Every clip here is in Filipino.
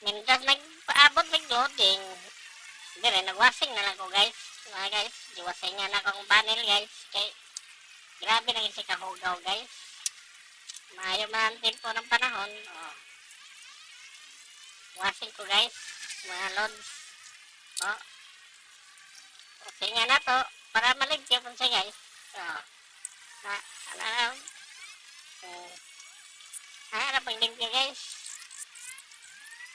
Mintas nagpaabot ng loading. Dire, nagwasing na lang ko guys. Mga guys, diwasing nga na akong panel guys. Kay, grabe na si kahugaw guys. Maayo man ang tempo ng panahon. Oh. Wasing ko guys. Mga lods. Oh. Okay nga na to. Para maligyan po siya guys. Oh. Na, ano na. Oh. Ah, limpyo guys.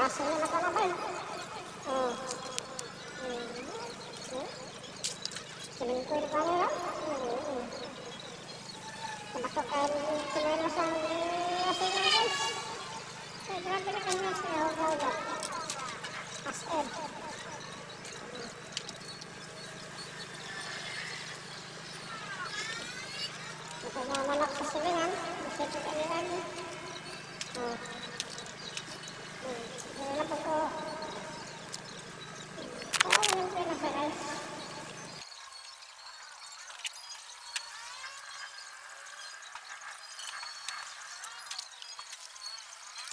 biotic farm. Eh, para wala yung abo. Hmm. Hmm. Mga lods, mga lods. Kapag-kapag ginagmay. Hmm. Wala rin. Trabaho sa burger. Hmm. Wasi-wasi, bas-bas. Basa na nakalabay. Oh. Hmm. Hmm. Selingkuh di mana ya? Hmm. Kebakaran kemarin masa masa ini guys. Saya berapa nak kena saya tahu tak? Asal. Bukannya anak kesilingan, mesti kita lihat. Oh. Hmm. Wala pa ko. Oh, yun pa na sa guys. Kuha ko na kuha ng bagit. Ako nga nag-bagit-bagit na yan ha. Sabi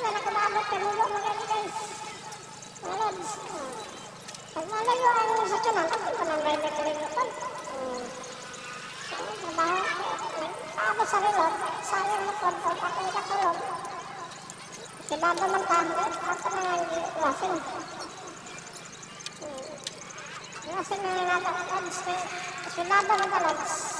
nga na kumabot ka lulo mo gani guys. Malads. Pag malayo ang sa tiyanan, ako ko nang na kalimutan. Hmm. So, trabaho. Nagpaabot sa rilog. Sayang na po. Ako yung katulog. Si Baba ka. Ako na nga iwasin. Hmm. Iwasin na nga ka. Tapos, sa rilog. Ah. Ah. Hmm. Yan ka na nga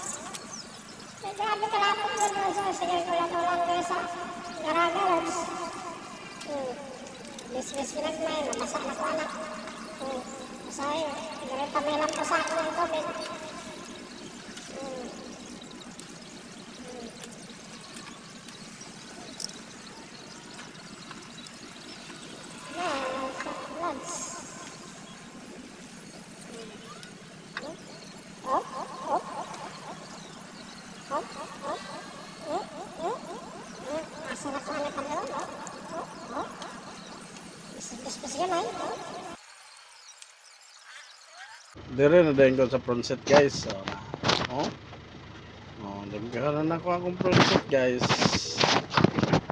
na ka lang ko. Hmm. Ah. Eh, mo doon sa ko ulang doon sa garaga lods. Hmm. Bis-bis pinagmay, nabasa na ko anak. Hmm. Sorry, ganun pamilang ko sa akin ng tubig. Hmm. Hmm. Yan, lods. Hmm. Oh, oh, oh. Oh, oh, oh. Hmm, hmm, hmm. Asa na ko anak kami lang, oh. Oh, oh. Oh. Dire na din ko sa front set guys. Oh. Oh, nagkaroon na ako akong front set guys.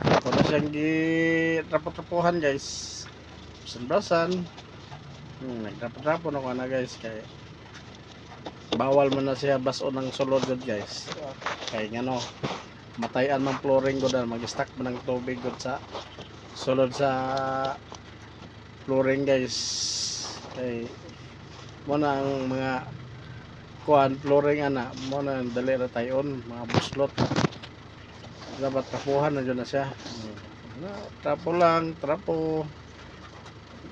Ako na siyang gi trapo-trapuhan guys. Brasan-brasan. Hmm, nagtrapo-trapo na ko na guys kay bawal mo na siya baso ng sulod gud guys. Kay ngano matayan man flooring gud mag-stack man ng tubig gud sa sulod sa flooring guys. Kay mo na ang mga kuan flooring ana. Mo na ang dali ra tayon mga buslot. Dapat kapuhan na dyan na siya. Na, trapo lang trapo.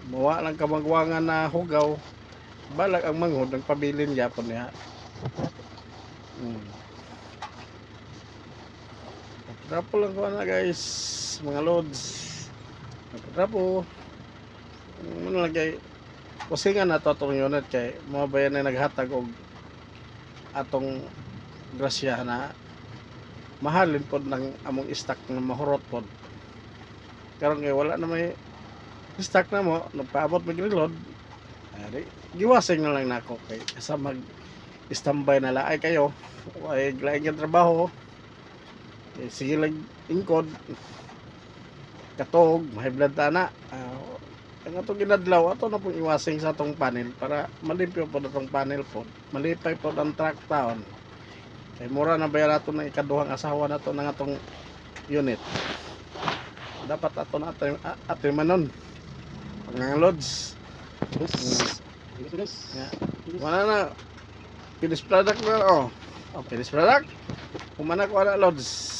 Mawa lang kamagwangan na hugaw. Balag ang manghod ang pabilin yapon niya. Hmm. trapo lang ko na guys. Mga loads trapo ano lang kay kasi nga na to atong unit kay mga bayan na naghatag og atong grasya na mahalin pod ng among stock na mahurot pod. Karon kay wala na may stock na mo nagpaabot mig reload ari giwasing na lang nako kay sa mag standby na laay kayo. Ay laing nga trabaho. Eh, sige lang ingkod. Katog mahiblad na. Ah, ang atong ginadlaw ato na pong iwasing sa atong panel para malimpyo po atong panel po malipay po ang track taon Kay mura na bayar ato ng ikaduhang asawa nato ng atong unit. Dapat ato na ato ato manon. Mga lods. Nga. Wala na. Finished product na oh. Oh, finished product. Kumana ko na lods.